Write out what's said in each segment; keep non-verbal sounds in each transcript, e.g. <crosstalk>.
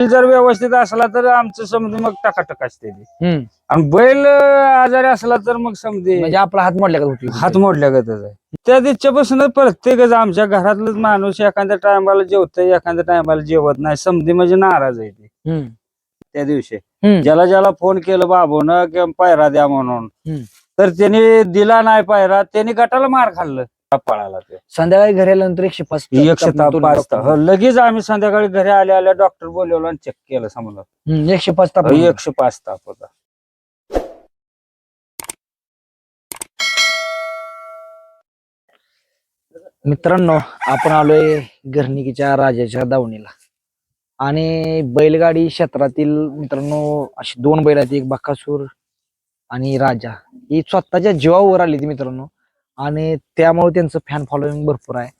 जर व्यवस्थित असला तर आमचं समधी मग टकाटक असते ती. हम्म. आणि बैल आजारी असला तर मग समधी म्हणजे आपला हात मोडल्या का होती हात मोडल्या गतच आहे त्या दिवसापासूनच प्रत्येकच आमच्या घरातलंच माणूस एखाद्या टायमाला जेवतोय एखाद्या टायमाला जेवत नाही समधी म्हणजे नाराज आहे ते हम्म. त्या दिवशी हम्म. ज्याला ज्याला फोन केलं बाबून किंवा पायरा द्या म्हणून हम्म. तर त्यांनी दिला नाही पायरा त्यांनी गटाला मार खाल्लं पळाला ते. संध्याकाळी घरी आल्यानंतर एकशे पाच एकशे ताप पाच ताप. हो, लगेच आम्ही संध्याकाळी घरी आल्या आल्या डॉक्टर बोलवलं आणि चेक केलं समजा. हम्म, एकशे पाच ताप एकशे पाच ताप होता. मित्रांनो आपण आलोय घरणिकीच्या राजाच्या दावणीला. आणि बैलगाडी क्षेत्रातील मित्रांनो अशी दोन बैल आहेत एक बकासूर आणि राजा. ही स्वतःच्या जीवावर आली ती मित्रांनो. आणि त्यामुळे त्यांचं फॅन फॉलोईंग भरपूर आहे.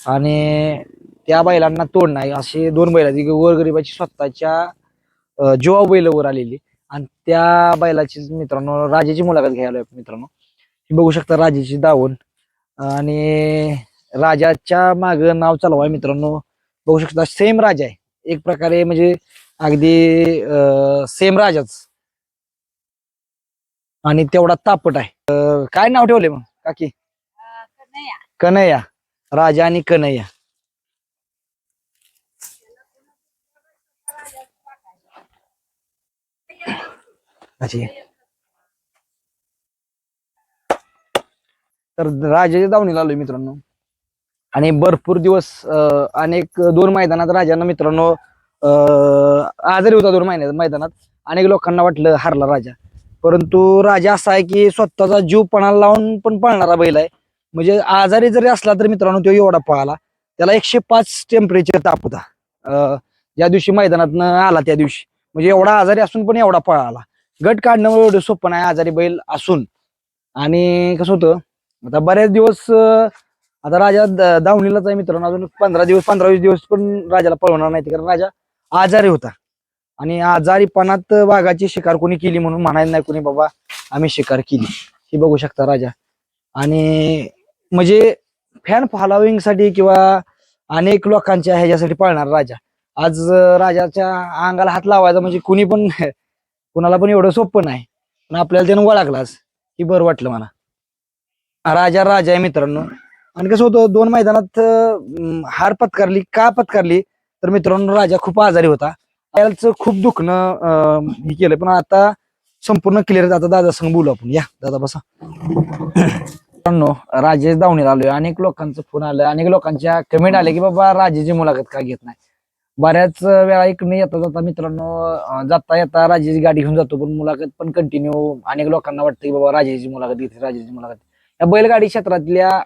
आणि त्या बैलांना तोड नाही. असे दोन बैल आहेत. गोरगरिबाची स्वतःच्या जीवा बैलावर आलेली. आणि त्या बैलाची मित्रांनो राजाची मुलाखत घ्यायला मित्रांनो. बघू शकता राजाची दावण. आणि राजाच्या माग नाव चालू आहे मित्रांनो. बघू शकता सेम राजा आहे. एक प्रकारे म्हणजे अगदी सेम राजाच. आणि तेवढा तापट आहे. काय नाव ठेवले मग? काकी? कन्हैया. राजा आणि कन्हैया. तर राजाच्या दावणीला आलोय मित्रांनो. आणि भरपूर दिवस अनेक दोन मैदानात राजांना मित्रांनो अं, आजारी होता दोन महिन्यात मैदानात. अनेक लोकांना वाटलं हारला राजा. परंतु राजा असा आहे की स्वतःचा जीव पणाला लावून पण पळणारा बैल आहे. म्हणजे आजारी जरी असला तर मित्रांनो तो एवढा पळाला. त्याला एकशे पाच टेम्परेचर ताप होता. ज्या दिवशी मैदानातनं आला त्या दिवशी. म्हणजे एवढा आजारी असून पण एवढा पळाला. गट काढणं एवढं सोपं नाही आजारी बैल असून. आणि कसं होतं आता बरेच दिवस आता राजा दावणीलाच आहे मित्रांनो अजून पंधरा दिवस पंधरा वीस दिवस पण राजाला पळवणार नाही कारण राजा आजारी होता. आणि आजारीपणात वाघाची शिकार कोणी केली म्हणून म्हणायला नाही कोणी बाबा आम्ही शिकार केली. ही बघू शकता राजा. आणि म्हणजे फॅन फॉलोविंगसाठी किंवा अनेक लोकांच्या ह्याच्यासाठी पळणार राजा. आज राजाच्या अंगाला हात लावायचा म्हणजे कुणी पण <laughs> कुणाला पण एवढं सोपं नाही. पण आपल्याला त्यानं ओळखलाच हे बरं वाटलं मला. राजा राजा आहे मित्रांनो. आणि कसं होतं दोन मैदानात हार पत्कारली का पत्कारली तर मित्रांनो राजा खूप आजारी होता. त्याचं खूप दुखणं अं, हे केलं पण आता संपूर्ण क्लिअर आता दादा संग बोलू आपण. या दादा बसा. मित्रांनो राजेश दावणीला आलोय. अनेक लोकांचं फोन आलं. अनेक लोकांच्या कमेंट आले की बाबा राजेची मुलाखत का घेत नाही? बऱ्याच वेळा इकडे येता जाता मित्रांनो अं, जाता येता राजेची गाडी घेऊन जातो. पण मुलाखत पण कंटिन्यू अनेक लोकांना वाटतं की बाबा राजेशची मुलाखत घेते राजेची मुलाखत. या बैलगाडी क्षेत्रातल्या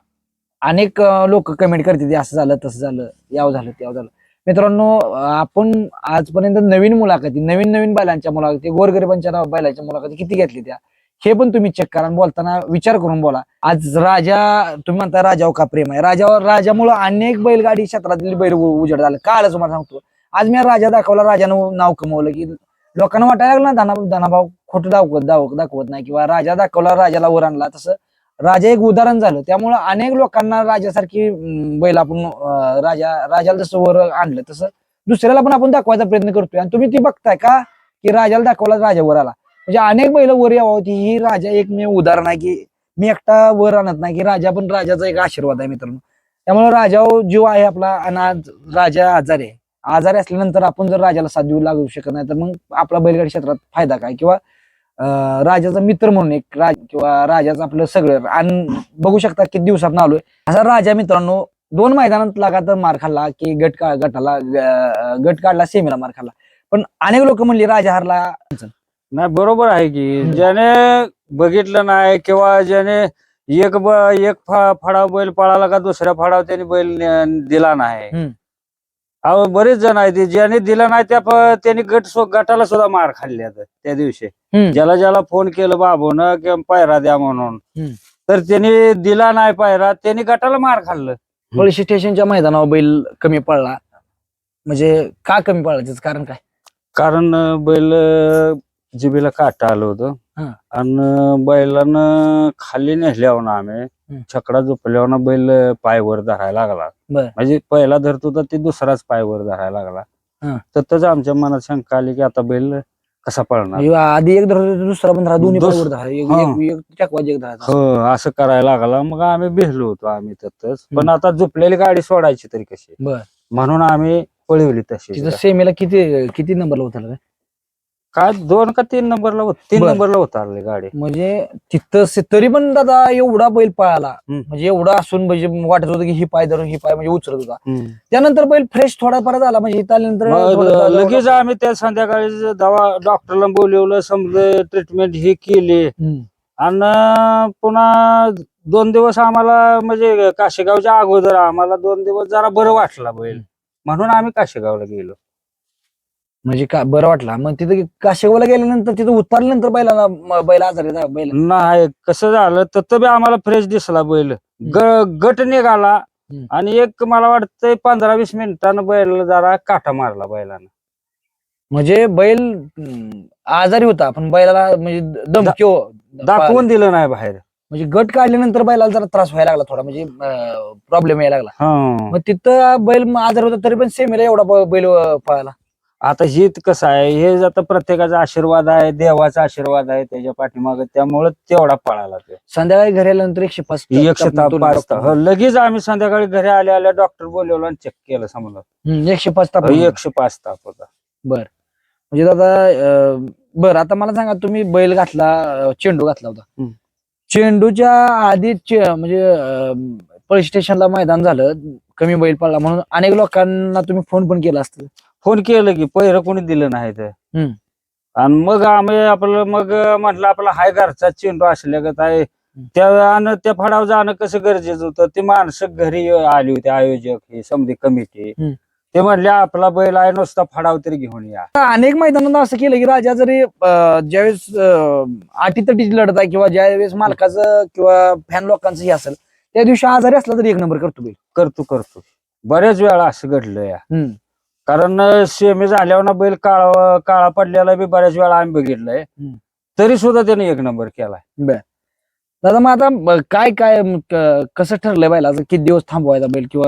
अनेक लोक कमेंट करते असं झालं तसं झालं याव झालं त्याव झालं. मित्रांनो आपण आजपर्यंत नवीन मुलाखती नवीन नवीन बैलांच्या मुलाखती गोरगरिबांच्या नाव- बैलांच्या मुलाखती किती घेतली त्या? हे पण तुम्ही चेक करा आणि बोलताना विचार करून बोला. आज राजा तुम्ही म्हणता राजावर का प्रेम आहे? राजावर राजामुळं अनेक बैलगाडी क्षेत्रातील बैल उजड उजेड झालं. का तुम्हाला सांगतो. आज मी राजा दाखवला राजानं नाव कमवलं की लोकांना वाटायला लागलं ना धना धनाभाव खोटं दाखवत दाखवत नाही. किंवा राजा दाखवला राजाला वर आणला तसं राजा एक उदाहरण झालं. त्यामुळं अनेक लोकांना राजासारखी बैल आपण राजा राजाला जसं वर आणलं तसं दुसऱ्याला पण आपण दाखवायचा प्रयत्न करतोय. आणि तुम्ही ती बघताय का? की राजाला दाखवला राजा वर आला. म्हणजे अनेक बैल वर यावं होती. ही राजा एक मी उदाहरण आहे की मी एकटा वर आणत नाही की राजा पण राजाचा एक आशीर्वाद आहे मित्रांनो. त्यामुळे राजा हो जीव आहे आपला आणि आज राजा आजारी आहे. आजारी असल्यानंतर आपण जर राजाला साथ देऊ लागू शकत नाही तर मग आपला बैलगाडी क्षेत्रात फायदा काय? किंवा राजाचा मित्र म्हणून एक राज किंवा राजाचं आपलं सगळं. आणि बघू शकता किती दिवसात आलोय. असा राजा मित्रांनो दोन मैदानात लगातार मार खाल्ला की गट का गटाला गट काढला सेमीला मार खाल्ला. पण अनेक लोक म्हणली राजा हारला. नाही बरोबर आहे की. ज्याने बघितलं नाही किंवा ज्याने एक ब एक फा- फडाव बैल पळाला का दुसऱ्या फडाव त्याने बैल दिला नाही. अहो बरेच जण आहेत ते ज्याने दिला नाही त्या प- त्यांनी गट सु- गटाला सुद्धा मार खाल्ले आता त्या दिवशी हम्म. ज्याला ज्याला फोन केलं बाबून किंवा पायरा द्या म्हणून हम्म. तर त्यांनी दिला नाही पायरा त्यांनी गटाला मार खाल्लं पळशी स्टेशनच्या मैदानावर बैल कमी पडला म्हणजे का कमी पडला त्याचं कारण काय कारण अं, बैल अं, जिभेला काटा आलं होतं हा. आणि बैलानं खाली नेल्यावर ना आम्ही. छकडा झोपल्यावर बैल पाय वर धरायला लागला. म्हणजे पहिला धरत होता ते दुसराच पाय वर धरायला लागला. तर आमच्या मनात शंका आली की आता बैल कसा पळणार? म्हणजे आधी एक धरला दुसरा पण धरा असं करायला लागला. मग आम्ही भेटलो होतो आम्ही ततच. पण आता झोपलेली गाडी सोडायची तरी कशी? म्हणून आम्ही पळवली तशी सेमीला किती किती नंबरला होता? काय दोन का तीन नंबरला होत तीन बर. नंबरला उतारली गाडी म्हणजे तिथं से- तरी पण दादा एवढा बैल पळाला हम्म. म्हणजे एवढा असून म्हणजे वाटत होतं की ही पाय धरून ही पाय म्हणजे उचलत होता. त्यानंतर बैल फ्रेश थोडा परत आला म्हणजे इथं आल्यानंतर मग थोडं दादा- लगेच आम्ही त्या संध्याकाळी दवा डॉक्टरला बोलवलं समजा ट्रीटमेंट ही केली हम्म. आणि पुन्हा दोन दिवस आम्हाला म्हणजे काशेगावच्या अगोदर आम्हाला दोन दिवस जरा बरं वाटला बैल म्हणून आम्ही काशेगावला गेलो म्हणजे का बरं वाटला. मग तिथं काशेगावला गेल्यानंतर तिथं उतरल्यानंतर बैलाला म- बैल आजारी बैल? नाही कसं झालं तर बी आम्हाला फ्रेश दिसला बैल. ग- गट निघाला हम्म. आणि एक मला वाटतंय पंधरा वीस मिनिटानं बैल जरा काटा मारला बैलानं. म्हणजे बैल हम्म, आजारी होता पण बैलाला म्हणजे धमकी हो- दाखवून दिलं नाही बाहेर. म्हणजे गट काढल्यानंतर बैलाला जरा त्रास व्हायला लागला थोडा म्हणजे प्रॉब्लेम यायला लागला. हं. मग तिथं बैल म- आजार होता तरी पण सेमीला एवढा ब- बैल अं, पळाला. आता हे कसं आहे? हे आता प्रत्येकाचा आशीर्वाद आहे देवाचा आशीर्वाद आहे त्याच्या पाठीमागे त्यामुळे तेवढा पळाला ते संध्याकाळी घरी आल्यानंतर एकशे पाच एकशे पाच. हो, लगेच आम्ही संध्याकाळी घरी आल्या आल्या डॉक्टर बोलवलं आणि चेक केलं समजा एकशे पाच ताप एकशे पाच ताप होता. म्हणजे दादा बरं आता मला सांगा तुम्ही बैल घातला चेंडू घातला होता. चेंडूच्या आधी म्हणजे पोलीस स्टेशनला मैदान झालं कमी बैल पडला म्हणून अनेक लोकांना तुम्ही फोन पण केला असतं. फोन केलं की पहिरं कोणी दिलं नाही ते हम्म. आणि मग आम्ही आपलं मग म्हटलं आपला हाय घरचा चेंडू असल्यागत आहे. त्या आणि त्या फडावर जाणं कसं गरजेचं होतं? ते माणसं घरी आली होती आयोजक हे समधी कमिटी. हम्म. ते म्हणले आपला बैल आहे नुसता फडाव तरी घेऊन या. अनेक मैदानात असं केलं की राजा जरी अं, ज्यावेळेस आटीतटीची लढत आहे किंवा ज्यावेळेस मालकाचं किंवा फॅन लोकांचं हे असेल त्या दिवशी आजारी असला तरी एक नंबर करतो बैल. करतो करतो. बऱ्याच वेळा असं घडलं या. हम्म. कारण सेमी झाल्यावर ना बैल काळा काळा पडलेला बी बऱ्याच वेळा आम्ही बघितलंय हम्म. तरी सुद्धा त्याने एक नंबर केलाय दादा मग आता ब- काय काय म, क- कसं ठरलंय बैलाचं किती दिवस थांबवायचा बैल किंवा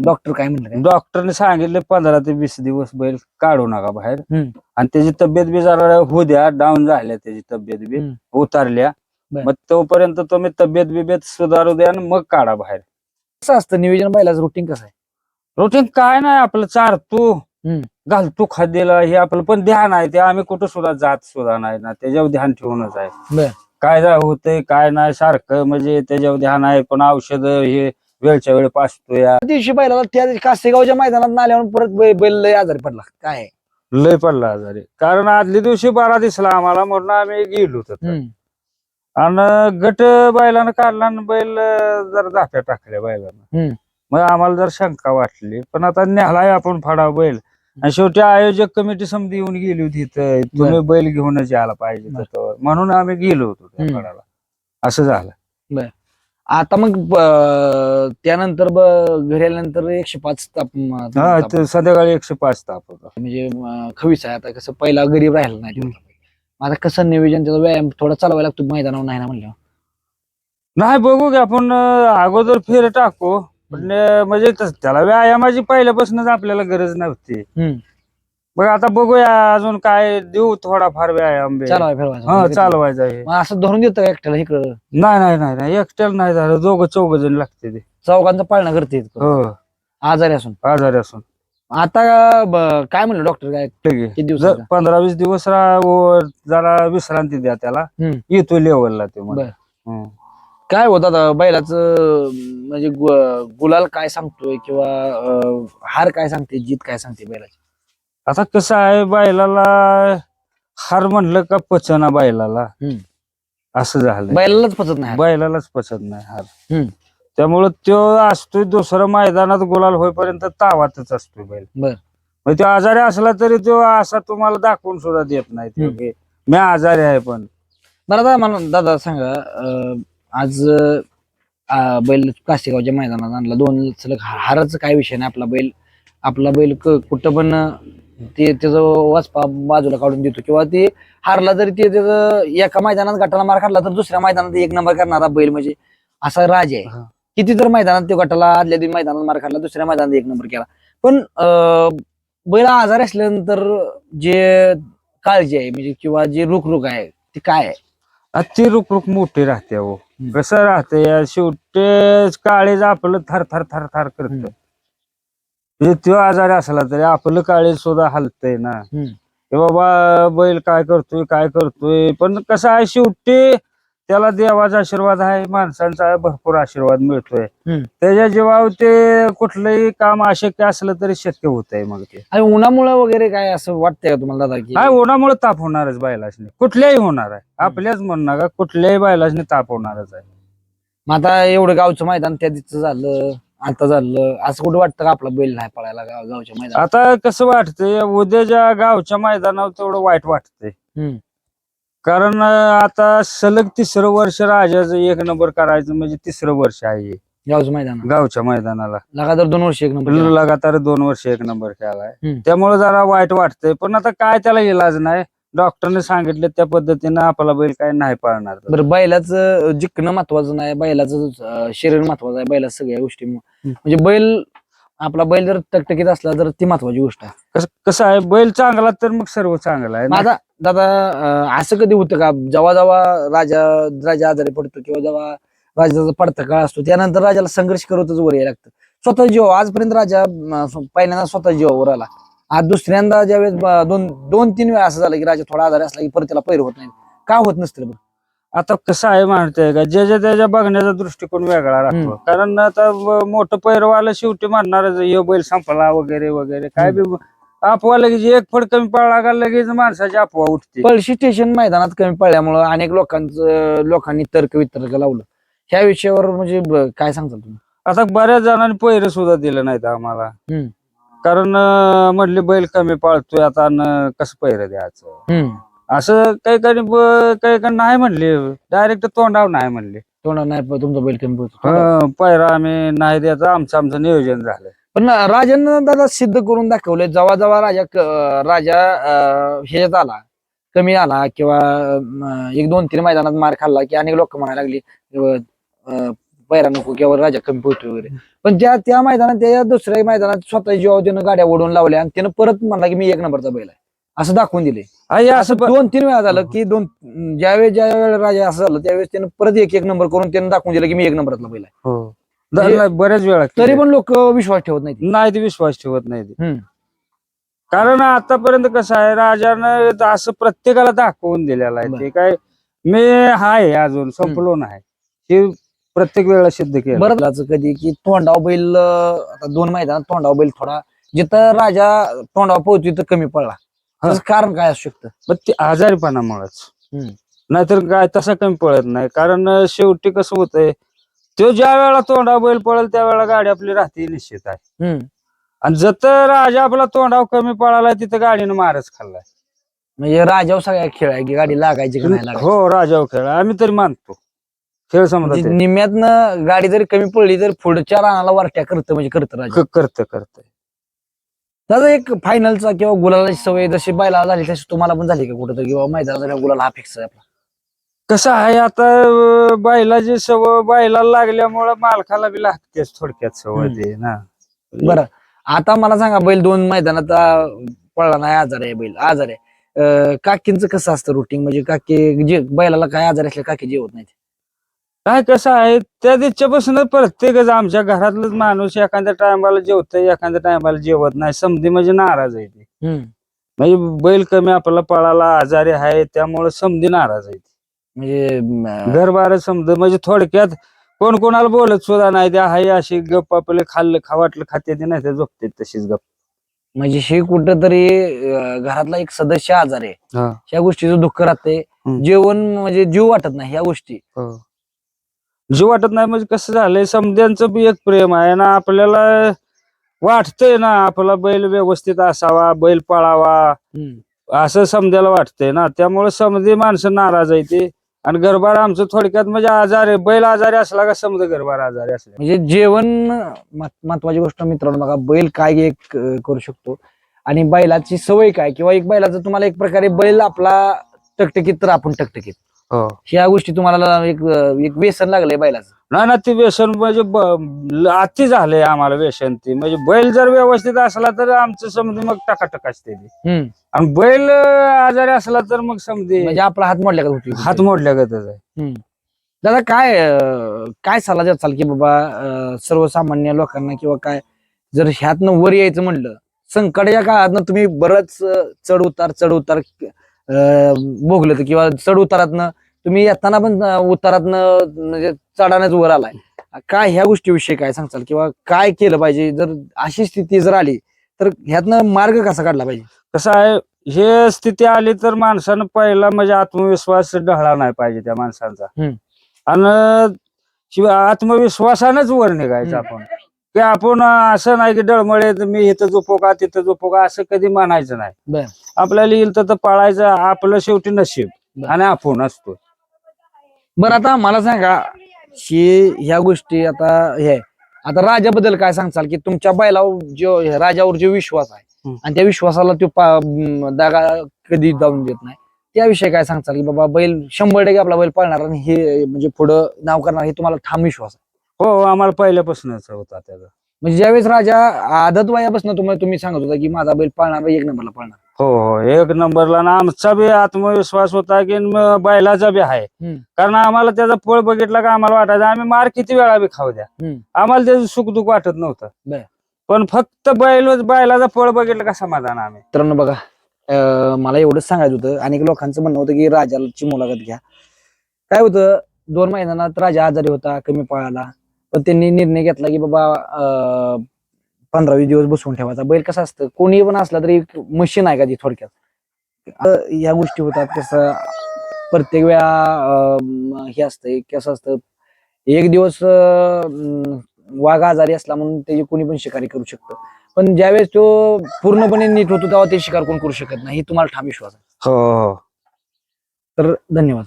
डॉक्टर काय म्हणलं काय? डॉक्टरने सांगितले पंधरा ते वीस दिवस बैल काढू नका बाहेर हम्म. आणि त्याची तब्येत बी जरा होऊ द्या डाऊन झाल्या त्याची तब्येत बी हम्म. उतारल्या बर. मग तोपर्यंत तुम्ही तब्येत बिब्येत सुधारू द्या आणि मग काढा बाहेर कसं असतं नियोजन बैलाचं रुटीन कसं आहे रुटीन काय नाही आपलं चारतो हम्म. घालतो खाद्याला हे आपलं पण ध्यान आहे ते आम्ही कुठं सुद्धा जात सुद्धा नाही ना त्याच्यावर ध्यान ठेवूनच आहे. काय जा होतंय काय नाही सारखं म्हणजे त्याच्यावर ध्यान आहे पण औषध हे वेळच्या वेळ पाचतोय त्या दिवशी बैलाला त्या दिवशी कासेगावच्या मैदानात आल्यावर परत बै- बैल लय आजारी पडला काय? लय पडला आजारी कारण आदल्या दिवशी बारा दिसला आम्हाला म्हणून आम्ही गेलो होतो हम्म. आणि गट बैलानं काढला आणि बैल अं, जरा धाप्या टाकल्या बैलानं हम्म. मग आम्हाला जर शंका वाटली पण आता न्यालाय आपण फाडा बैल. आणि शेवटी आयोजक कमिटी समधी येऊन गेली होती इथं. तुम्ही बैल घेऊनच यायला पाहिजे. तिथं. म्हणून आम्ही गेलो होतो त्या हम्म. फडाला. असं झालं. आता मग ब- त्यानंतर ब- घरी आल्यानंतर एकशे पाच ताप म, हा ताप- ते संध्याकाळी एकशे पाच ताप होता. म्हणजे अं, खवीस आहे. आता कसं पहिला गरीब राहिला नाही तेवढा. आता कसं नियोजन त्याचा व्यायाम थोडा चालवायला लागतो. मैदानावर नाही ना म्हणलं नाही बघू की आपण अं, अगोदर फेर टाकू. पण अं, म्हणजे तस- त्याला व्यायामाची पहिल्यापासूनच आपल्याला गरज नव्हती. मग आता बघूया अजून काय देऊ थोडाफार व्यायाम बी. चालवाय फिरवायचं. हा चालवायचा आहे. मग असं धरून देतं का एकट्याला इकडं? नाही नाही नाही नाही एकट्याला नाही झालं. दोघं चौघ जण लागते ते. चौघांचा पाळणा करते इतकं. हो. आजारी असून. आजारी असून. आता ब- काय म्हणलं डॉक्टर काय? ठीक आहे. किती दिवस जर पंधरा वीस दिवस रा- व- जरा विश्रांती द्या त्याला. हम्म. येतो लेवलला ते. बर. हम्म. काय होत आता बैलाचं म्हणजे गु- गुलाल काय सांगतोय किंवा अं, हार काय सांगते जीत काय सांगते बैलाची आता कसं आहे बैलाला हार म्हणलं का पचना बैलाला हम्म. असं झालं बैलालाच पचत नाही हार. बैलालाच पचत नाही हार हम्म. त्यामुळं तो असतोय दुसरं मैदानात गुलाल होईपर्यंत तावातच असतोय बैल बर. मग तो आजारी असला तरी तो असा तुम्हाला दाखवून सुद्धा देत नाही तो हम्म. की मी आजारी आहे पण बरं दादा मला दादा सांगा अं, आज अं, बैल कासेगावच्या मैदानात आणला. दोन सलग हा- हाराचं काय विषय नाही आपला बैल. आपला बैल क- कुठं पण अं, ते त्याचं वाचपा बाजूला काढून देतो. किंवा ते हारला तरी ते त्याचं एका मैदानात गटाला मार काढला तर दुसऱ्या मैदानात एक नंबर करणारा बैल म्हणजे असा राज आहे. हा. किती तर मैदानात तो गटाला आदल्या दिवशी मैदानात मार काढला दुसऱ्या मैदानात एक नंबर केला. पण अं, बैल आजारी असल्यानंतर जे काळजी आहे म्हणजे किंवा जे रुख आहे ती काय आहे? ती रुक मोठी राहते हो हम्म. कसं राहते या शेवटी काळीज आपलं थर थर थर थर करत. म्हणजे तो आजारी असला तरी आपलं काळीज सुद्धा हलतंय ना. की बाबा बैल काय करतोय काय करतोय पण कसं आहे शेवटी त्याला देवाचा आशीर्वाद आहे माणसांचा भरपूर आशीर्वाद मिळतोय. हम्म. त्याच्या जीवावर ते कुठलंही काम अशक्य असलं तरी शक्य होत आहे मग ते. आणि उन्हामुळे वगैरे काय असं वाटतंय का तुम्हाला दादा की? काय उन्हामुळे ताप होणारच बैलासने. कुठल्याही होणार आहे. आपल्याच म्हणणार का कुठल्याही बैलासने ताप होणारच आहे. मग आता एवढं गावचं मैदान त्या दिवशी झालं आता झालं असं कुठं वाटतं का आपला बैल नाही पळायला गाव गावच्या मैदान आता कसं वाटतंय उद्याच्या गावच्या मैदानावर तेवढं वाईट वाटतंय. हम्म. कारण अं, आता सलग तिसरं वर्ष राजाचं एक नंबर करायचं म्हणजे तिसरं वर्ष आहे हे. गावचं मैदान. गावच्या मैदानाला. लगातार दोन वर्ष एक नंबर केला. लगातार दोन वर्ष एक नंबर हम्म. त्यामुळे जरा वाईट वाटतंय. पण आता काय त्याला इलाज नाही. डॉक्टरने सांगितलं त्या पद्धतीनं आपला बैल काय नाही पाळणार. बरं बैलाचं जिंकणं महत्वाचं नाही. बैलाचं अं, शरीर महत्वाचं आहे. बैला सगळ्या गोष्टी म्हणजे बैल आपला बैल जर टकटकीत असला तर ती महत्वाची गोष्ट आहे. कसं कसं आहे बैल चांगला तर मग सर्व चांगलं आहे. माझा दादा अं, असं कधी होतं का? जेव्हा जेव्हा राजा राजा आजारी पडतो किंवा जेव्हा राजाचा पडता काळ असतो त्यानंतर राजाला संघर्ष करतच वर यायला लागतं. स्वतः जीव आजपर्यंत राजा अं, स्व- पहिल्यांदा स्वतः जीवावर आला. आज दुसऱ्यांदा ज्यावेळेस ब- दोन दोन तीन वेळा असं झालं की राजा थोडा आजारी असला की परत त्याला पैर होत नाही. का होत नसतं बरं? आता कसं आहे माहितीये का? ज्याच्या त्याच्या बघण्याचा दृष्टिकोन वेगळा राहतो. हम्म. कारण आता मोठं पैरवाला शेवटी म्हणणारच हे बैल संपला वगैरे वगैरे. काय बी अफवा लगेच एक फड कमी पडला का लगेच माणसाची अफवा उठते. पळशी स्टेशन मैदानात कमी पडल्यामुळं अनेक लोकांचं लोकांनी तर्क वितर्क लावलं. ह्या विषयावर म्हणजे ब- काय सांगताल तुम्ही? आता बऱ्याच जणांनी पैर सुद्धा दिलं नाहीत आम्हाला. हम्म. कारण अं, म्हणले बैल कमी पाळतोय आता कसं पैर द्यायचं? हम्म. असं काही काही ब- काही काही नाही म्हणले. डायरेक्ट तोंडावर नाही म्हणले. तोंडावर नाही प- तुमचा बैल कमी पळतो हं, पैरा आम्ही नाही द्यायचं आमचं आमचं नियोजन झालं. पण राजानं दादा सिद्ध करून दाखवले जेव्हा जेव्हा राजा क- राजा अं, ह्याच्यात आला कमी आला किंवा अं, एक दोन तीन मैदानात मार खाल्ला की अनेक लोक म्हणायला लागली अं, पैरा नको किंवा राजा कमी पोहतो वगैरे. पण त्या त्या मैदानात त्या दुसऱ्या मैदानात स्वतः जेव्हा त्यानं गाड्या ओढून लावल्या आणि त्यानं परत म्हणला की मी एक नंबरचा बैल आहे. असं दाखवून दिले. आई असं दोन तीन वेळा झालं की दोन ज्यावेळेस ज्या वेळेला राजा असं झालं त्यावेळेस त्यानं परत एक एक नंबर करून त्यानं दाखवून दिलं की मी एक नंबरातला आहे. हो. धरला बऱ्याच वेळा तरी. पण लोक विश्वास ठेवत नाही नाही ते विश्वास ठेवत नाही ते. कारण आतापर्यंत कसं आहे राजानं असं प्रत्येकाला दाखवून दिलेलं आहे. ते काय मी हाय अजून संपलो नाही. हे प्रत्येक वेळेला सिद्ध केलं. बरं झालं कधी की तोंडाव बैल अं, आता दोन मैदानात तोंडाव बैल थोडा. जिथं राजा तोंडाव पोहोचतो तिथं कमी पडला. हा. त्याचं कारण काय असू शकतं? पण ते आजारीपणामुळेच. हम्म. नाहीतर काय तसा कमी पळत नाही. कारण अं, शेवटी कसं होतंय तो ज्या वेळेला तोंडाव बैल पळेल त्या वेळेला गाडी आपली राहते निश्चित आहे. हम्म. आणि जत राजा आपला तोंडाव कमी पळाला तिथं गाडीनं मारच खाल्लाय. म्हणजे राजावर सगळ्या खेळ आहे की गाडी लागायची की नाही लागायची? हो राजाव खेळ आम्ही तरी मानतो. खेळ म्हणजे समजा निम्यातनं गाडी जरी कमी पडली तर पुढच्या रानाला वरट्या करतं म्हणजे करतं राजा. करत करत. दादा एक फायनलचा किंवा गुलालाची सवय जशी बैला झाली तशी तुम्हाला पण झाली का कुठं किंवा झाल्यावर गुलाल हा फिक्स आहे आपला? कसं आहे आता अं, बैलाची सवय बैलाला लागल्यामुळं मालकाला बी लागतेच थोडक्यात सवय हम्म. ते ना. बरं आता मला सांगा बैल दोन मैदानात अं, पळला नाही आजार आहे बैल आजार आहे. अं, काकींचं कसं असतं रुटीन म्हणजे काकी जे बैलाला काय आजार असले काकी जेवत नाही काय कसं आहे? त्या दिवसापासून प्रत्येकच आमच्या घरातलंच माणूस एखाद्या टायमाला जेवतंय एखाद्या टायमाला जेवत नाही. समधी म्हणजे नाराज आहे ते. म्हणजे बैल कमी आपला पळाला आजारी आहे त्यामुळे समधी नाराज आहे ते. म्हणजे घरबार समज म्हणजे थोडक्यात कोण कोणाला बोलत सुद्धा नाही ते हाय अशी गप्प आपले खाल्लं खावाटलं खाते ते नाही ते झोपते तशीच गप्प. म्हणजे हे कुठं तरी अं, घरातला एक सदस्य आजार आहे. हा. ह्या गोष्टीचं दुःख राहते. जेवण म्हणजे जीव वाटत नाही ह्या गोष्टी. जीव वाटत नाही म्हणजे कसं झालंय समध्यांचं बी एक प्रेम आहे ना आपल्याला वाटतंय ना आपला बैल व्यवस्थित असावा बैल पळावा. असं समजायला वाटतंय ना त्यामुळे समधी माणसं नाराज आहे ते. आणि गरबार आमचं थोडक्यात म्हणजे आजार आहे. बैल आजारी असला का समजा गरबार आजारी असला. म्हणजे जेवण महत्- महत्वाची गोष्ट मित्रांनो बघा बैल काय एक करू शकतो. आणि बैलाची सवय काय? किंवा एक बैलाचं तुम्हाला एक प्रकारे बैल आपला टकटकीत तर आपण टकटकीत. हो. ह्या गोष्टी तुम्हाला एक एक व्यसन लागलंय बैलाचं. नाही ना ते व्यसन म्हणजे ब- ल- अति झालंय आम्हाला व्यसन ते. म्हणजे बैल जर व्यवस्थित असला तर आमचं समजे मग टकाटक असते ते. हम्म. आणि बैल अं, आजारी असला तर मग समजे म्हणजे आपला हात मोडल्या का होती हात मोडल्या गतच आहे दादा काय अं, काय सल्ला द्याल की बाबा अं, सर्वसामान्य लोकांना किंवा काय जर ह्यातनं वर यायचं म्हणलं संकटाच्या काळातनं तुम्ही बरंच अं, चढ उतार चढ उतार भोगलं किंवा चढ उतारातनं तुम्ही येताना पण उतारातनं म्हणजे चढाण्याच वर आलाय. काय ह्या गोष्टीविषयी काय सांगचाल किंवा काय केलं पाहिजे? जर अशी स्थिती जर आली तर ह्यातनं मार्ग कसा काढला पाहिजे? कसं आहे हे स्थिती आली तर माणसानं पहिला म्हणजे आत्मविश्वास ढळला नाही पाहिजे त्या माणसाचा. आणि शिवाय आत्मविश्वासानच वर निघायचं. आपण. की आपण असं नाही की डळमळे मी इथं झोपो का तिथं झोपो का असं कधी म्हणायचं नाही. आपल्याला येईल तर पळायचं आपलं शेवटी नशीब. आणि आपण असतो बरं आता मला सांगा की ह्या गोष्टी आता हे. आता राजाबद्दल काय सांगचाल की तुमच्या बैलावर जो राजावर जो विश्वास आहे. आणि त्या विश्वासाला तो दागा कधी जाऊन देत नाही त्याविषयी काय सांगचाल की बाबा बैल शंभर टक्के आपला बैल पाळणार आणि हे म्हणजे पुढं नाव करणार हे तुम्हाला ठाम विश्वास आहे हो आम्हाला पहिल्यापासूनच होता त्याचा. म्हणजे ज्यावेळेस राजा आदत वयापासून तुम्हाला तुम्ही सांगत होता की माझा बैल पाळणार एक नंबरला पाळणार. हो हो एक नंबरला ना आमचा बी आत्मविश्वास होता की न बैलाचा बी आहे. हम्म. कारण आम्हाला त्याचा पळ बघितला का आम्हाला वाटायचं आम्ही मार किती वेळा बी खाऊ द्या. हम्म. आम्हाला त्याचं सुख दुःख वाटत नव्हतं. बर. पण फक्त बैल बैलाचा पळ बघितलं का समाधान आम्ही. मित्रांनो बघा अं, मला एवढंच सांगायचं होतं. अनेक लोकांचं म्हणणं होतं की राजाची मुलाखत घ्या. काय होतं दोन मैदानात राजा आजारी होता कमी पळाला. पण त्यांनी निर्णय घेतला की बाबा अं, पंधरा वीस दिवस बसवून ठेवायचा. बैल कसं असतं? कोणी पण असला तरी मशीन आहे का ती थोडक्यात? आता ह्या गोष्टी होतात कसं प्रत्येक वेळा अं, हे असतंय कसं असतं एक दिवस अं, वाघ आजारी असला म्हणून त्याची कोणी पण शिकारी करू शकतं. पण ज्यावेळेस तो पूर्णपणे नीट होतो तेव्हा ते शिकार कोण करू शकत नाही. हे तुम्हाला ठाम विश्वास आहे. हो हो. तर धन्यवाद.